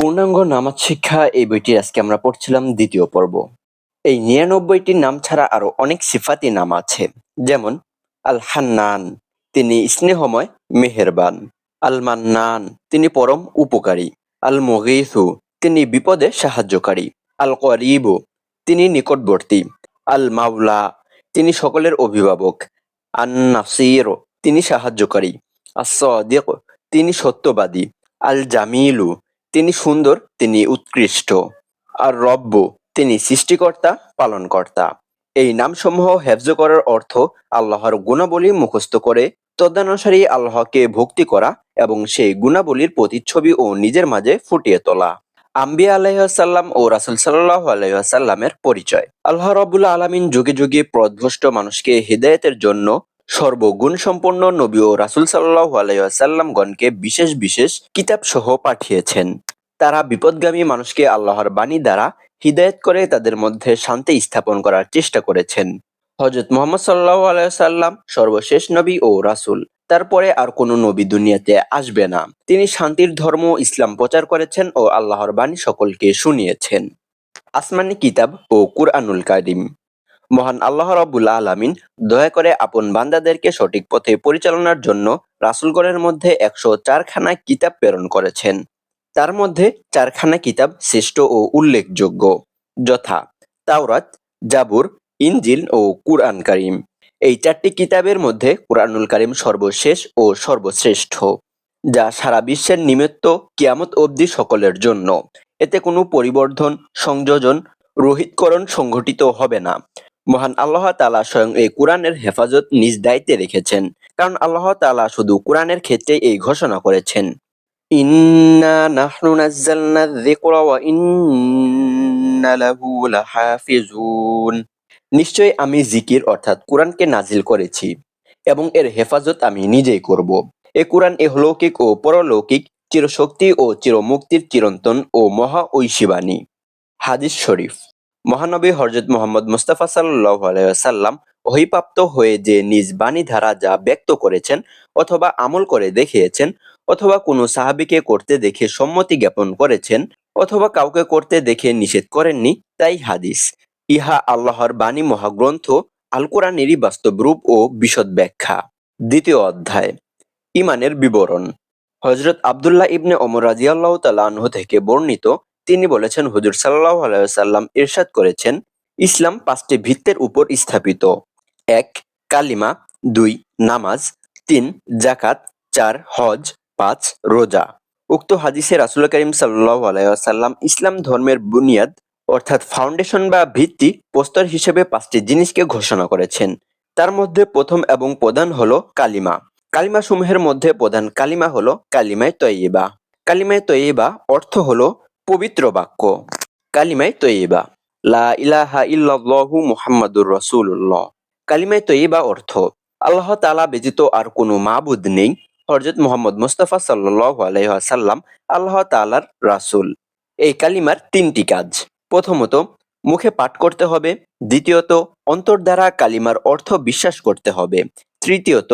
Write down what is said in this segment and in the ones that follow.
পূর্ণাঙ্গ নামাজ শিক্ষা এই বইটির আজকে আমরা পড়ছিলাম দ্বিতীয় পর্ব। এই নিরানব্বইটি নাম ছাড়া আরও অনেক সিফাতি নাম আছে। যেমন আল হান্নান তিনি স্নেহময়, মেহেরবান। আল মান্নান তিনি পরম উপকারী। আল মুগীথু তিনি বিপদে সাহায্যকারী। আল করিবু তিনি নিকটবর্তী। আল মাওলা তিনি সকলের অভিভাবক। আন নাসির তিনি সাহায্যকারী। আস-সাদিক, তিনি সত্যবাদী। আল জামিলু তিনি সুন্দর, তিনি উৎকৃষ্ট। আর রব্ব তিনি সৃষ্টিকর্তা, পালনকর্তা। এই নামসমূহ হেফজ করার অর্থ আল্লাহর গুণাবলী মুখস্থ করে তদানুসারী আল্লাহকে ভক্তি করা এবং সেই গুণাবলীর প্রতিচ্ছবি ও নিজের মাঝে ফুটিয়ে তোলা। আম্বিয়া আলাইসাল্লাম ও রাসুল সাল্লাহ আলাইসাল্লামের পরিচয়। আল্লাহ রবুল্লা আলমিন যুগে যুগে পথভ্রষ্ট মানুষকে হৃদায়তের জন্য সর্বগুণ সম্পন্ন নবী ও রাসুল সাল্লাহ আলাইসাল্লামগণকে বিশেষ বিশেষ কিতাব সহ পাঠিয়েছেন। তারা বিপদগামী মানুষকে আল্লাহর বাণী দ্বারা হিদায়ত করে তাদের মধ্যে শান্তি স্থাপন করার চেষ্টা করেছেন। হজরত মোহাম্মদ সাল্লাহ আলাইসাল্লাম সর্বশেষ নবী ও রাসুল। তারপরে আর কোনো নবী দুনিয়াতে আসবে না। তিনি শান্তির ধর্ম ইসলাম প্রচার করেছেন ও আল্লাহর বাণী সকলকে শুনিয়েছেন। আসমানি কিতাব ও কুরআনুল কারিম। মহান আল্লাহ রব্বুল আলামিন দয়া করে আপন বান্দাদেরকে সঠিক পথে পরিচালনার জন্য রাসুলগড়ের মধ্যে একশো চারখানা কিতাব প্রেরণ করেছেন। তার মধ্যে চারখানা কিতাব শ্রেষ্ঠ ও উল্লেখযোগ্য। যথা তাওরাত, জাবুর, ইনজিল ও কুরআন কারিম। এই চারটি কিতাবের মধ্যে কুরআনুল কারিম সর্বশেষ ও সর্বশ্রেষ্ঠ, যা সারা বিশ্বের নিমিত্ত কিয়ামত অবধি সকলের জন্য। এতে কোনো পরিবর্ধন, সংযোজন, রোহিতকরণ সংঘটিত হবে না। মহান আল্লাহ তালা স্বয়ং এই কোরআনের হেফাজত নিজ দায়িত্বে রেখেছেন। কারণ আল্লাহ তালা শুধু কোরআনের ক্ষেত্রে এই ঘোষণা করেছেন। ইন্না নাহনু নিশ্চয়ই আমি জিকির অর্থাৎ কোরআনকে নাজিল করেছি এবং এর হেফাজত আমি নিজেই করব। এ কোরআন ইহলৌকিক ও পরলৌকিক চিরশক্তি ও চিরমুক্তির চিরন্তন ও মহা ঐশীবাণী। হাদিস শরীফ। মহানবী হরজত মোহাম্মদ মুস্তাফা সাল্লাহ আলাইসাল্লাম হয়ে যে নিজ বাণী ধারা যা ব্যক্ত করেছেন অথবা আমল করে দেখিয়েছেন অথবা কোনো সাহাবিকে করতে দেখে সম্মতি জ্ঞাপন করেছেন অথবা কাউকে করতে দেখে নিষেধ করেননি, তাই হাদিস। ইহা আল্লাহর বাণী মহাগ্রন্থ আল কোরআনেরই বাস্তব রূপ ও বিশদ ব্যাখ্যা। দ্বিতীয় অধ্যায়, ইমানের বিবরণ। হজরত আবদুল্লাহ ইবনে অমর রাজিয়াল্লাহ তালাহ থেকে বর্ণিত তিনি বলেছেন, হুজুর সাল্লাহ আলাইসাল্লাম ইরশাদ করেছেন, ইসলাম পাঁচটি ভিত্তের উপর স্থাপিত। এক, কালিমা। দুই, নামাজ। তিন জাকাত চার, হজ। পাঁচ, রোজা। উক্ত হাদিসে রাসুল করিম সাল্লাহ আলাইসাল্লাম ইসলাম ধর্মের বুনিয়াদ, অর্থাৎ ফাউন্ডেশন বা ভিত্তি প্রস্তর হিসেবে পাঁচটি জিনিসকে ঘোষণা করেছেন। তার মধ্যে প্রথম এবং প্রধান হলো কালিমা। কালিমা সমূহের মধ্যে প্রধান কালিমা হলো কালিমায় তৈবা কালিমায় তৈবা অর্থ হলো পবিত্র বাক্য। কালিমাই তৈবা লা ইলাহা ইল্লাল্লাহু মুহাম্মাদুর রাসূলুল্লাহ। কালিমাই তৈবা অর্থ, আল্লাহ তাআলা ব্যতীত আর কোনো মাবুদ নেই। হযরত মুহাম্মদ মুস্তাফা সাল্লাল্লাহু আলাইহি ওয়াসাল্লাম আল্লাহ তাআলার রাসূল। এই কালিমার তিনটি কাজ। প্রথমত, মুখে পাঠ করতে হবে। দ্বিতীয়ত অন্তর দ্বারা কালিমার অর্থ বিশ্বাস করতে হবে। তৃতীয়ত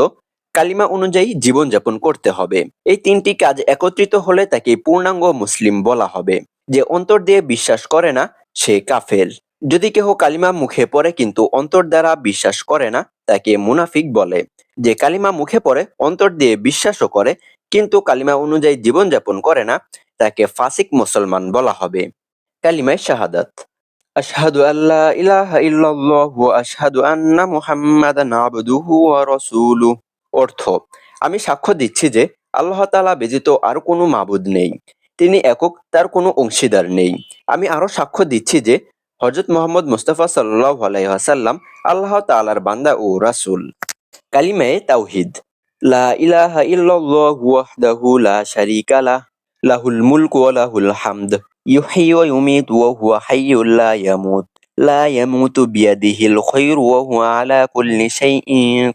কালিমা অনুযায়ী জীবনযাপন করতে হবে। এই তিনটি কাজ একত্রিত হলে তাকে পূর্ণাঙ্গ মুসলিম বলা হবে। যে অন্তর দিয়ে বিশ্বাস করে না, সে কাফের। যদি কেহ কালিমা মুখে পড়ে কিন্তু অন্তর দ্বারা বিশ্বাস করে না, তাকে মুনাফিক বলে। যে কালিমা মুখে পড়ে, অন্তর দিয়ে বিশ্বাসও করে, কিন্তু কালিমা অনুযায়ী জীবনযাপন করে না, তাকে ফাসিক মুসলমান বলা হবে। কালিমায় শাহাদাত। আশহাদু আল্লা ইলাহা ইল্লাল্লাহ আশহাদু আন্না মুহাম্মাদান আবদুহু ওয়া রাসূলুহু। অর্থ। আমি সাক্ষ্য দিচ্ছি যে আল্লাহ তাআলা ব্যতীত আর কোনো মাবুদ নেই। তিনি একক, তার কোনো অংশীদার নেই। আমি আরও সাক্ষ্য দিচ্ছি যে হযরত মুহাম্মদ মুস্তাফা সাল্লাল্লাহু আলাইহি ওয়াসাল্লাম আল্লাহ তাআলার বান্দা ও রাসূল। কালিমায়ে তাওহীদ। লা ইলাহা ইল্লাল্লাহু ওয়াহদাহু লা শারীকা লাহ, লাহুল মুলকু ওয়া লাহুল হামদ। ইউহয়ি ওয়া ইউমীতু ওয়া হুয়া হাইয়্যুল লা ইয়ামুত। লা ইয়ামুতু বিয়াদিহিল খায়রু ওয়া হুয়া আলা কুল্লি শাইইন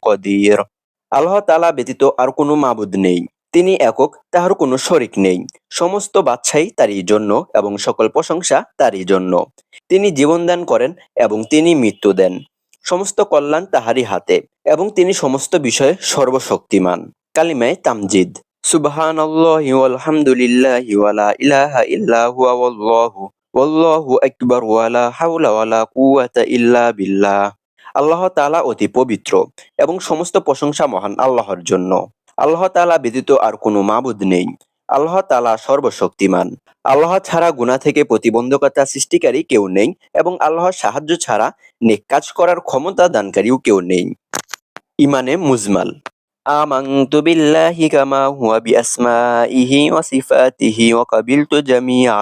আল্লাহ তালা ব্যতীত আর কোনো মাবুদ নেই। তিনি একক, তাহার কোনো শরিক নেই। সমস্ত বাদশাহী তারই জন্য এবং সকল প্রশংসা তারই জন্য। তিনি জীবন দান করেন এবং তিনি মৃত্যু দেন। সমস্ত কল্যাণ তাহারই হাতে এবং তিনি সমস্ত বিষয়ে সর্বশক্তিমান। কালিমায় তামজিদ। সুবহানাল্লাহি ওয়ালহামদুলিল্লাহি ওয়ালা ইলাহা ইল্লা ওয়াল্লাহু ওয়াল্লাহু আকবার ওয়ালা হাওলা ওয়ালা কুওয়াতা ইল্লা বিল্লাহ। আল্লাহ তাআলা অতি পবিত্র এবং সমস্ত প্রশংসা মহান আল্লাহর জন্য আল্লাহ তাআলা ব্যতীত আর কোনো মাবুদ নেই আল্লাহ তাআলা সর্বশক্তিমান আল্লাহ ছাড়া গুনাহ থেকে প্রতিবন্ধকতা সৃষ্টিকারী কেউ নেই এবং আল্লাহর সাহায্য ছাড়া নেক কাজ করার ক্ষমতা দানকারীও কেউ নেই ইমানে মুজমাল آمنت بالله كما هو بأسمائه وصفاته وقبلت جميع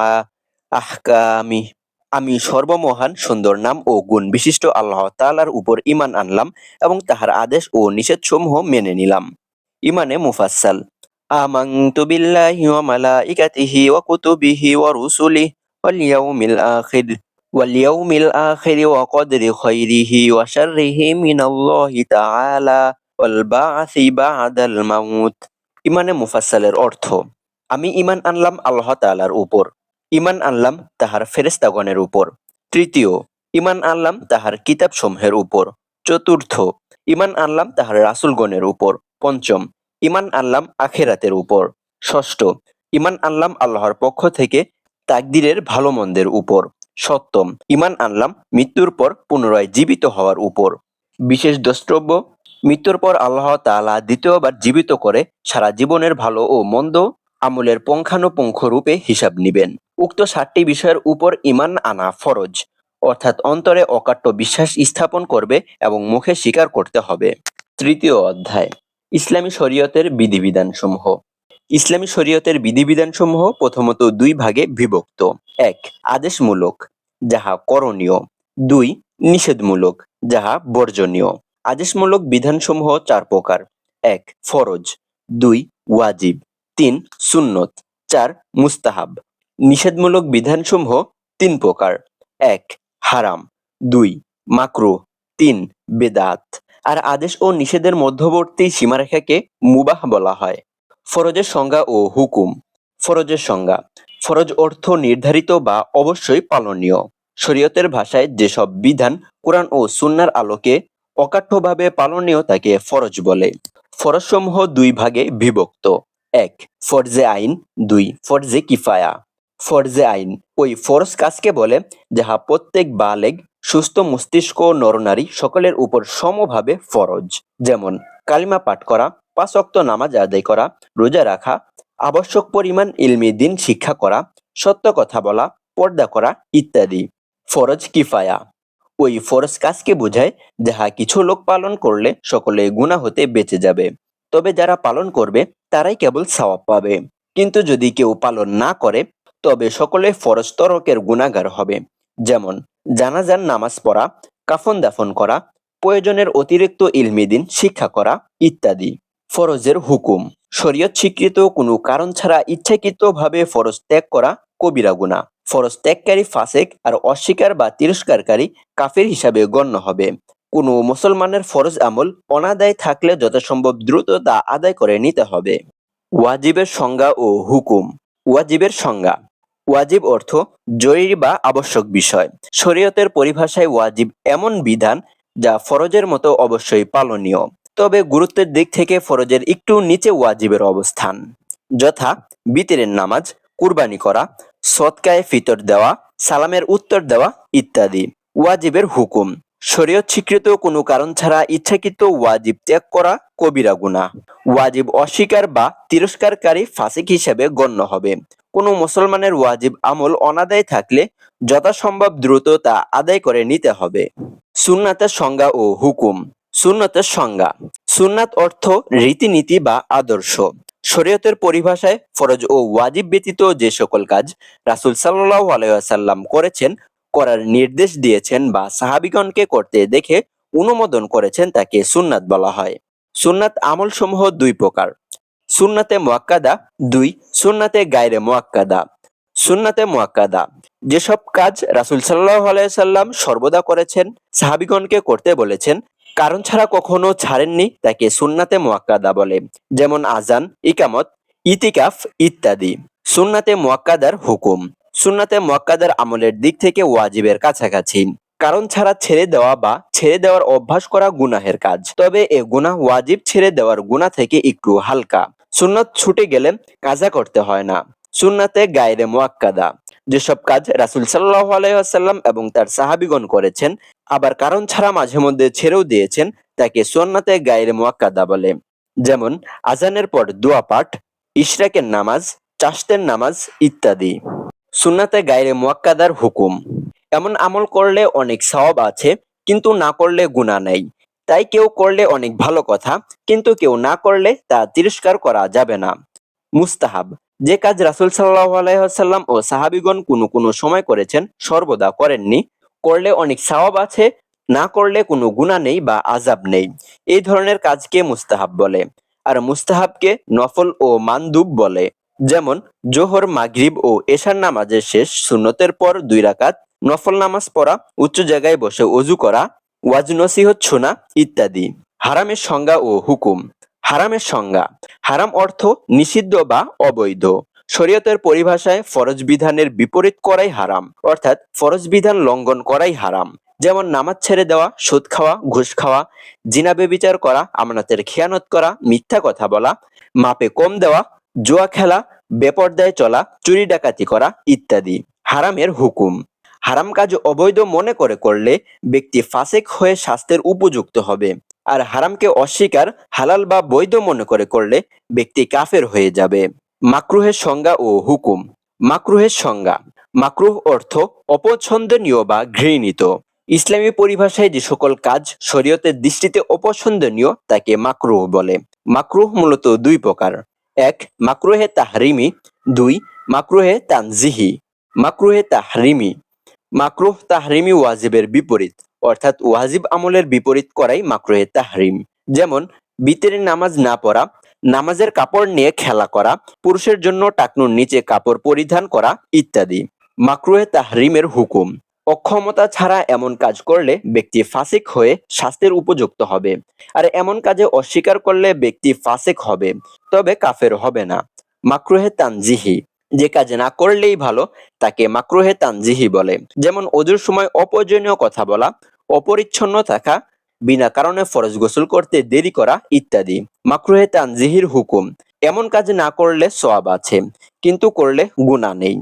أحكامه আমি সর্বমহান, সুন্দর নাম ও গুণ বিশিষ্ট আল্লাহ তালার উপর ইমান আনলাম এবং তাহার আদেশ ও নিষেধসমূহ মেনে নিলাম। ইমানে মুফাসসাল। আমানতু বিল্লাহি ওয়া মালাইকাতিহি ওয়া কুতুবিহি ওয়া রুসুলিহি ওয়াল ইয়াউমিল আখির। ওয়াল ইয়াউমিল আখির ওয়া কদরি খাইরিহি ওয়া শাররিহি মিনাল্লাহি তাআলা ওয়াল বা'থি বা'দাল মাউত। ইমানে মুফাসসালের অর্থ, আমি ইমান আনলাম আল্লাহ তাআলার উপর। ঈমান আনলাম তাহার ফেরেশতাগণের উপর। তৃতীয় ঈমান আনলাম তাহার কিতাবসমূহের উপর। চতুর্থ, ইমান আনলাম তাহার রাসূলগণের উপর। পঞ্চম ঈমান আনলাম আখেরাতের উপর। ষষ্ঠ ঈমান আনলাম আল্লাহর পক্ষ থেকে তাকদিরের ভালো মন্দের উপর। সপ্তম, ইমান আনলাম মৃত্যুর পর পুনরায় জীবিত হওয়ার উপর। বিশেষ দ্রষ্টব্য, মৃত্যুর পর আল্লাহ তালা দ্বিতীয়বার জীবিত করে সারা জীবনের ভালো ও মন্দ আমলের পুঙ্খানুপুঙ্খ রূপে হিসাব নিবেন। উক্ত সাতটি বিষয়ের উপর ইমান আনা ফরজ, অর্থাৎ অন্তরে অকাট্য বিশ্বাস স্থাপন করবে এবং মুখে স্বীকার করতে হবে। তৃতীয় অধ্যায়, ইসলামী শরীয়তের বিধিবিধানসমূহ। ইসলামী শরীয়তের বিধিবিধানসমূহ প্রথমত দুই ভাগে বিভক্ত। এক, আদেশমূলক, যাহা করণীয়। দুই, নিষেধমূলক, যাহা বর্জনীয়। আদেশমূলক বিধানসমূহ চার প্রকার। এক, ফরজ। দুই, ওয়াজিব। তিন সুন্নত, চার মুস্তাহাব। নিষেধমূলক বিধানসমূহ তিন প্রকার। এক, হারাম। দুই, মাকরু। তিন, বেদাত। আর আদেশ ও নিষেধের মধ্যবর্তী সীমারেখাকে মুবাহ বলা হয়। ফরজের সংজ্ঞা ও হুকুম। ফরজের সংজ্ঞা। ফরজ অর্থ নির্ধারিত বা অবশ্যই পালনীয়। শরীয়তের ভাষায় যেসব বিধান কোরআন ও সুন্নার আলোকে অকাঠ্যভাবে পালনীয় তাকে ফরজ বলে। ফরজসমূহ দুই ভাগে বিভক্ত। এক, ফরজে আইন। দুই, ফরজে কিফায়া। ফরজে আইন, ওই ফরজ কাজকে বলে যাহা প্রত্যেক বালেগ, সুস্থ মস্তিষ্ক নরনারী সকলের উপর সমভাবে ফরজ। যেমন, কালিমা পাঠ করা, পাঁচ ওয়াক্ত নামাজ আদায় করা, রোজা রাখা, আবশ্যক পরিমাণ ইলমি দিন শিক্ষা করা, সত্য কথা বলা, পর্দা করা ইত্যাদি। ফরজ কিফায়া। ওই ফরজ কাজকে বোঝায় যাহা কিছু লোক পালন করলে সকলে গুনাহ হতে বেঁচে যাবে। তবে যারা পালন করবে, তারাই কেবল সওয়াব পাবে। কিন্তু যদি কেউ পালন না করে, তবে সকলে ফরজ তরকের গুনাহগার হবে। যেমন, জানাজার নামাজ পড়া, কাফন দাফন করা, প্রয়োজনের অতিরিক্ত ইলমিদিন শিক্ষা করা ইত্যাদি। ফরজের হুকুম। শরীয়ত স্বীকৃত কোনো কারণ ছাড়া ইচ্ছাকৃতভাবে ফরজ ত্যাগ করা কবিরা গুনাহ ফরজ ত্যাগকারী ফাসেক আর অস্বীকার বা তিরস্কারকারী কাফের হিসাবে গণ্য হবে। কোনো মুসলমানের ফরজ আমল অনাদায় থাকলে যথাসম্ভব দ্রুত তা আদায় করে নিতে হবে। ওয়াজিবের সংজ্ঞা ও হুকুম। ওয়াজিবের সংজ্ঞা। ওয়াজিব অর্থ জরুরি বা আবশ্যক বিষয়। শরীয়তের পরিভাষায় ওয়াজিব এমন বিধান যা ফরজের মতো অবশ্যই পালনীয়। তবে গুরুত্বের দিক থেকে ফরজের একটু নিচে ওয়াজিবের অবস্থান। যথা বিতরের নামাজ, কুরবানি করা, সৎকায়ে ফিতর দেওয়া, সালামের উত্তর দেওয়া ইত্যাদি। ওয়াজিবের হুকুম। শরীয়ত স্বীকৃত কোনো কারণ ছাড়া ইচ্ছাকৃত ওয়াজিব ত্যাগ করা কবিরা গুনাহ। ওয়াজিব অস্বীকার বা তিরস্কারকারী ফাসিক হিসেবে গণ্য হবে। কোনো মুসলমানের ওয়াজিব আমল অনাদায় থাকলে যথাসম্ভব দ্রুত তা আদায় করে নিতে হবে। সুন্নাতের সংজ্ঞা ও হুকুম। সুন্নতের সংজ্ঞা। সুন্নাত অর্থ রীতিনীতি বা আদর্শ। শরীয়তের পরিভাষায় ফরজ ও ওয়াজিব ব্যতীত যে সকল কাজ রাসূল সাল্লাল্লাহু আলাইহি ওয়াসাল্লাম করেছেন করার নির্দেশ দিয়েছেন বা সাহাবিগণকে করতে দেখে অনুমোদন করেছেন তাকে সুন্নাত বলা হয়। সুন্নাত আমল সমূহ দুই প্রকার। সুন্নাতে মুয়াক্কাদা দুই, সুন্নাতে গায়রে মুয়াক্কাদা সুন্নাতে মুয়াক্কাদা যেসব কাজ রাসূল সাল্লাল্লাহু আলাইহি সাল্লাম সর্বদা করেছেন, সাহাবিগণকে করতে বলেছেন, কারণ ছাড়া কখনো ছাড়েননি তাকে সুন্নাতে মুয়াক্কাদা বলে, যেমন আজান ইকামত, ইতিকাফ ইত্যাদি। সুন্নাতে মোয়াক্কাদার হুকুম। সুন্নাতে মুয়াক্কাদার আমলের দিক থেকে ওয়াজিবের কাছাকাছি। কারণ ছাড়া ছেড়ে দেওয়া বা ছেড়ে দেওয়ার অভ্যাস করা গুনাহের কাজ। তবে এ গুনাহ ওয়াজিব ছেড়ে দেওয়ার গুনাহ থেকে একটু হালকা। সুন্নাত ছুটে গেলে কাজা করতে হয় না। সুন্নাতে গায়রে মোয়াক্কাদা। যেসব কাজ রাসুল সাল্লাহ আলাইসাল্লাম এবং তার সাহাবিগণ করেছেন, আবার কারণ ছাড়া মাঝে মধ্যে ছেড়েও দিয়েছেন, তাকে সুন্নাতে গায়রে মোয়াক্কাদা বলে। যেমন আজানের পর দোয়া পাঠ, ইশরাকের নামাজ, চাষতের নামাজ ইত্যাদি। সুন্নাতে গায়রে মোয়াক্কাদার হুকুম। এমন আমল করলে অনেক সওয়াব আছে, কিন্তু না করলে গুনাহ নেই। তাই কেউ করলে অনেক ভালো কথা, কিন্তু কেউ না করলে তা তিরস্কার করা যাবে না। মুস্তাহাব, যে কাজ রাসুল সাল্লাহ আলাইসাল্লাম ও সাহাবিগণ কোনো কোনো সময় করেছেন, সর্বদা করেননি। করলে অনেক সওয়াব আছে, না করলে কোনো গুনাহ নেই বা আজাব নেই। এই ধরনের কাজকে মুস্তাহাব বলে। আর মুস্তাহাবকে নফল ও মানদুব বলে। যেমন, জোহর, মাগরিব ও এশার নামাজের শেষ সুন্নতের পর দুই রাকাত, নফল নামাজ পড়া, উচ্চ জায়গায় বসে অজু করা, ওয়াজ নসিহত শোনা ইত্যাদি। হারামের সংজ্ঞা ও হুকুম। হারামের সংজ্ঞা। হারাম অর্থ নিষিদ্ধ বা অবৈধ। শরীয়তের পরিভাষায় ফরজ বিধানের বিপরীত করাই হারাম। অর্থাৎ ফরজ বিধান লঙ্ঘন করাই হারাম। যেমন, নামাজ ছেড়ে দেওয়া, সুদ খাওয়া, ঘুষ খাওয়া, জিনা বেবিচার করা, আমানতের খেয়ানত করা, মিথ্যা কথা বলা, মাপে কম দেওয়া জুয়া খেলা, বেপর্দায় চলা, চুরি ডাকাতি করা ইত্যাদি। হারামের হুকুম। হারাম কাজ অবৈধ মনে করে করলে ব্যক্তি ফাসেক হয়ে স্বাস্থ্যের উপযুক্ত হবে। আর হারামকে অস্বীকার, হালাল বা বৈধ মনে করে করলে ব্যক্তি কাফের হয়ে যাবে। মাকরুহের সংজ্ঞা ও হুকুম। মাকরুহের সংজ্ঞা। মাকরুহ অর্থ অপছন্দনীয় বা ঘৃণিত। ইসলামী পরিভাষায় যে সকল কাজ শরীয়তের দৃষ্টিতে অপছন্দনীয়, তাকে মাকরুহ বলে। মাকরুহ মূলত দুই প্রকার। এক, মাকরুহে তাহরিমি। দুই, মাকরুহে তানজিহি। মাকরুহে তাহরিমি। মাকরুহ তাহরিমি ওয়াজিবের বিপরীত, অর্থাৎ ওয়াজিব আমলের বিপরীত করাই মাকরুহে তাহরিম। যেমন, বিতের নামাজ না পড়া, নামাজের কাপড় নিয়ে খেলা করা, পুরুষের জন্য টাকনুর নিচে কাপড় পরিধান করা ইত্যাদি। মাকরুহে তাহরিমের হুকুম। অক্ষমতা ছাড়া এমন কাজ করলে ব্যক্তি ফাসিক হয়ে শাস্তির উপযুক্ত হবে। আর এমন কাজে অস্বীকার করলে ব্যক্তি ফাসিক হবে, তবে কাফের হবে না। মাকরুহে তানজিহি, যে কাজ না করলেই ভালো, তাকে মাকরুহে তানজিহি বলে। যেমন অজুর সময় অপ্রয়োজনীয় কথা বলা, অপরিচ্ছন্ন থাকা, বিনা কারণে ফরজ গোসল করতে দেরি করা ইত্যাদি। মাকরুহে তানজিহির হুকুম, এমন কাজ না করলে সোয়াব আছে, কিন্তু করলে গুণা নেই।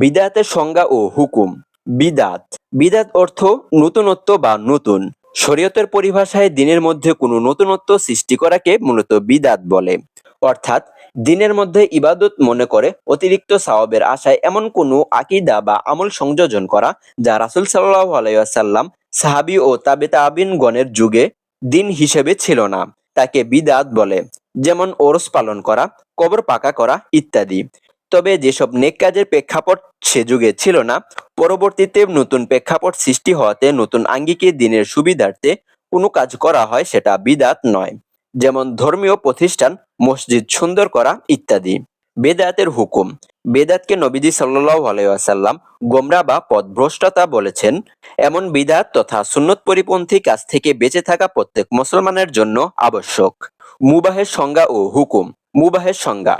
বিদায়াতের সংজ্ঞা ও হুকুম বিদাত। বিদাত অর্থ নতুনত্ব বা নতুন। শরীয়তের পরিভাষায় দিনের মধ্যে কোনো নতুনত্ব সৃষ্টি করাকে মূলত বিদাত বলে। অর্থাৎ, দিনের মধ্যে ইবাদত মনে করে অতিরিক্ত সাওয়াবের আশায় এমন কোনো আকিদা বা আমল সংযোজন করা যা রাসুল সাল্লাহ আলাইসাল্লাম সাহাবি ও তাবে গণের যুগে দিন হিসেবে ছিল না। তাকে বিদাত বলে। যেমন ওরস পালন করা, কবর পাকা করা ইত্যাদি। তবে যেসব নেক কাজের প্রেক্ষাপট সে যুগে ছিল না, পরবর্তীতে নতুন প্রেক্ষাপট সৃষ্টি হওয়াতে নতুন আঙ্গিকে দিনের সুবিধার্থে কোনো কাজ করা হয় সেটা বিদাত নয়। যেমন ধর্মীয় প্রতিষ্ঠান, মসজিদ সুন্দর করা ইত্যাদি। বেদাতের হুকুম। বেদাতকে নবীজি সাল্লাহ আলাইসাল্লাম গোমরা বা পথভ্রষ্টতা বলেছেন। এমন বিদাত তথা সুন্নত পরিপন্থী কাজ থেকে বেঁচে থাকা প্রত্যেক মুসলমানের জন্য আবশ্যক। মুবাহের সংজ্ঞা ও হুকুম। মুবাহের সংজ্ঞা।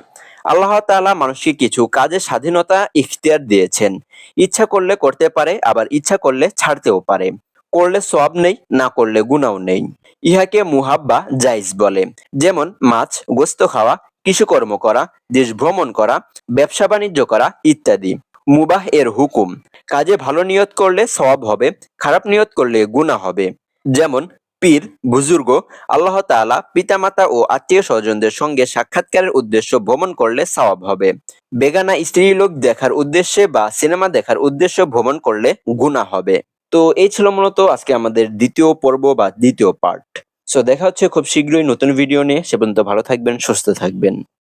আল্লাহ তাআলা মানুষকে কিছু কাজের স্বাধীনতা ইখতিয়ার দিয়েছেন। ইচ্ছা করলে করতে পারে, আবার ইচ্ছা করলে ছাড়তেও পারে। করলে সব নেই, না করলে গুনাও নেই। ইহাকে মুহাব্বা জাইজ বলে। যেমন মাছ, গোস্ত খাওয়া, কৃষিকর্ম করা, দেশ ভ্রমণ করা, ব্যবসা বাণিজ্য করা ইত্যাদি। মুবাহ এর হুকুম, কাজে ভালো নিয়ত করলে সওয়াব হবে, খারাপ নিয়ত করলে গুনাহ হবে। যেমন পীর, বুজুর্গ, আল্লাহ তালা পিতামাতা ও আত্মীয় স্বজনদের সঙ্গে সাক্ষাৎকারের উদ্দেশ্য ভ্রমণ করলে সওয়াব হবে। বেগানা স্ত্রী লোক দেখার উদ্দেশ্যে বা সিনেমা দেখার উদ্দেশ্য ভ্রমণ করলে গুণা হবে। তো এই ছিল মূলত আজকে আমাদের দ্বিতীয় পর্ব বা দ্বিতীয় পার্ট। সো দেখা হচ্ছে খুব শীঘ্রই নতুন ভিডিও নিয়ে। সে পর্যন্ত ভালো থাকবেন, সুস্থ থাকবেন।